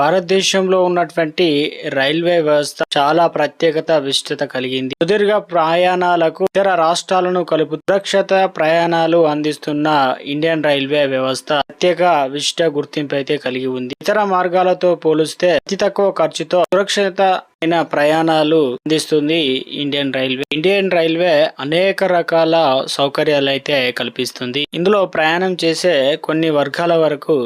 భారతదేశంలో ఉన్నటువంటి రైల్వే వ్యవస్థ చాలా ప్రత్యేకత విశిష్టత కలిగింది. సుదీర్ఘ ప్రయాణాలకు ఇతర రాష్ట్రాలను కలుపు సురక్షిత ప్రయాణాలు అందిస్తున్న ఇండియన్ రైల్వే వ్యవస్థ ప్రత్యేక విశిష్ట గుర్తింపు అయితే కలిగి ఉంది. ఇతర మార్గాలతో పోలిస్తే అతి తక్కువ ఖర్చుతో సురక్షిత అయిన ప్రయాణాలు అందిస్తుంది ఇండియన్ రైల్వే. ఇండియన్ రైల్వే అనేక రకాల సౌకర్యాలు అయితే కల్పిస్తుంది. ఇందులో ప్రయాణం చేసే కొన్ని వర్గాల వరకు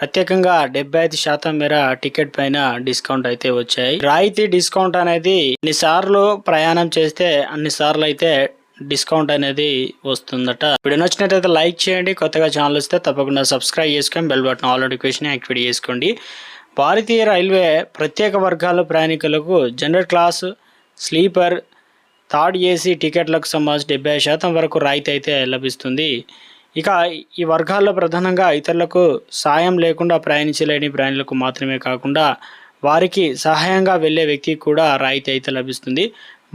ప్రత్యేకంగా డెబ్బై ఐదు శాతం మేర టికెట్ పైన డిస్కౌంట్ అయితే వచ్చాయి. రాయితీ డిస్కౌంట్ అనేది ఎన్నిసార్లు ప్రయాణం చేస్తే అన్ని సార్లు అయితే డిస్కౌంట్ అనేది వస్తుందట. వీడియో నచ్చినట్లయితే లైక్ చేయండి. కొత్తగా ఛానల్ వస్తే తప్పకుండా సబ్స్క్రైబ్ చేసుకొని bell button all notification activate చేసుకోండి. భారతీయ రైల్వే ప్రత్యేక వర్గాల ప్రయాణికులకు general class sleeper third AC టికెట్లకు సంబంధించి డెబ్బై శాతం వరకు రాయితీ అయితే లభిస్తుంది. ఇక ఈ వర్గాల్లో ప్రధానంగా ఇతరులకు సాయం లేకుండా ప్రయాణించలేని ప్రయాణికులకు మాత్రమే కాకుండా వారికి సహాయంగా వెళ్ళే వ్యక్తికి కూడా రాయితీ అయితే లభిస్తుంది.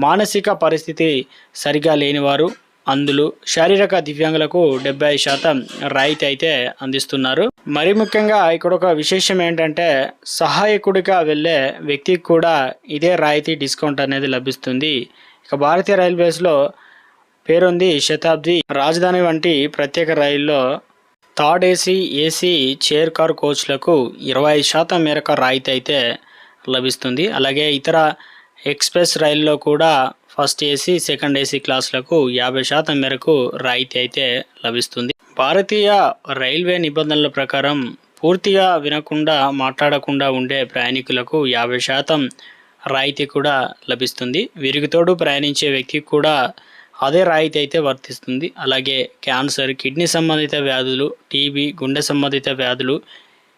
మానసిక పరిస్థితి సరిగా లేనివారు అందులు శారీరక దివ్యాంగులకు డెబ్బై శాతం రాయితీ అయితే అందిస్తున్నారు. మరి ముఖ్యంగా ఇక్కడ ఒక విశేషం ఏంటంటే సహాయకుడిగా వెళ్ళే వ్యక్తికి కూడా ఇదే రాయితీ డిస్కౌంట్ అనేది లభిస్తుంది. ఇక భారతీయ రైల్వేస్లో పేరుంది శతాబ్ది రాజధాని వంటి ప్రత్యేక రైల్లో third AC AC chair car కోచ్లకు ఇరవై ఐదు శాతం మేరకు రాయితీ అయితే లభిస్తుంది. అలాగే ఇతర ఎక్స్ప్రెస్ రైల్లో కూడా ఫస్ట్ ఏసీ సెకండ్ ఏసీ క్లాసులకు యాభై శాతం మేరకు రాయితీ అయితే లభిస్తుంది. భారతీయ రైల్వే నిబంధనల ప్రకారం పూర్తిగా వినకుండా మాట్లాడకుండా ఉండే ప్రయాణికులకు యాభై శాతం రాయితీ కూడా లభిస్తుంది. వీరికి తోడు ప్రయాణించే వ్యక్తికి కూడా అదే రాయితీ అయితే వర్తిస్తుంది. అలాగే క్యాన్సర్ కిడ్నీ సంబంధిత వ్యాధులు టీబీ గుండె సంబంధిత వ్యాధులు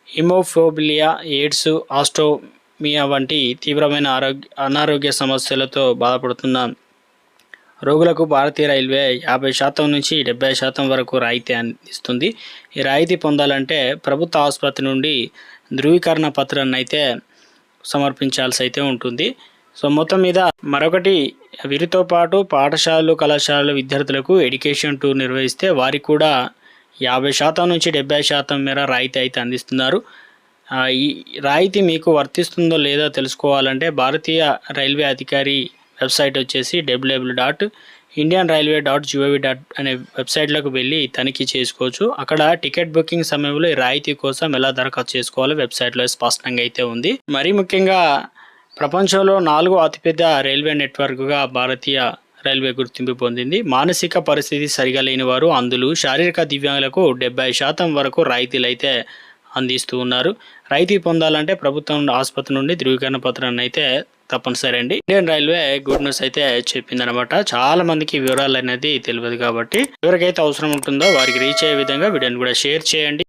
హిమోఫోబిలియా ఎయిడ్స్ ఆస్ట్రోమియా వంటి తీవ్రమైన ఆరోగ్య అనారోగ్య సమస్యలతో బాధపడుతున్న రోగులకు భారతీయ రైల్వే యాభై శాతం నుంచి డెబ్బై శాతం వరకు రాయితీ అందిస్తుంది. ఈ రాయితీ పొందాలంటే ప్రభుత్వ ఆసుపత్రి నుండి ధృవీకరణ పత్రాన్ని అయితే సమర్పించాల్సి అయితే ఉంటుంది. సో మొత్తం మీద మరొకటి వీరితో పాటు పాఠశాలలు కళాశాలల విద్యార్థులకు ఎడ్యుకేషన్ టూర్ నిర్వహిస్తే వారికి కూడా యాభై శాతం నుంచి డెబ్బై శాతం మేర రాయితీ అయితే అందిస్తున్నారు. ఈ రాయితీ మీకు వర్తిస్తుందో లేదో తెలుసుకోవాలంటే భారతీయ రైల్వే అధికారి వెబ్సైట్ వచ్చేసి W W dot Indian railway dot G O V dot అనే వెబ్సైట్లోకి వెళ్ళి తనిఖీ చేసుకోవచ్చు. అక్కడ టికెట్ బుకింగ్ సమయంలో ఈ రాయితీ కోసం ఎలా దరఖాస్తు చేసుకోవాలో వెబ్సైట్లో స్పష్టంగా అయితే ఉంది. మరీ ముఖ్యంగా ప్రపంచంలో నాలుగో అతిపెద్ద రైల్వే నెట్వర్క్గా భారతీయ రైల్వే గుర్తింపు పొందింది. మానసిక పరిస్థితి సరిగా లేని వారు అందులు శారీరక దివ్యాంగులకు డెబ్బై శాతం వరకు రాయితీలు అయితే అందిస్తూ ఉన్నారు. రాయితీ పొందాలంటే ప్రభుత్వం ఆసుపత్రి నుండి ధృవీకరణ పత్రాన్ని అయితే తప్పనిసరి అండి ఇండియన్ రైల్వే గుడ్ న్యూస్ అయితే చెప్పిందనమాట. చాలా మందికి వివరాలు అనేది తెలియదు కాబట్టి ఎవరికైతే అవసరం ఉంటుందో వారికి రీచ్ అయ్యే విధంగా వీడియోని కూడా షేర్ చేయండి.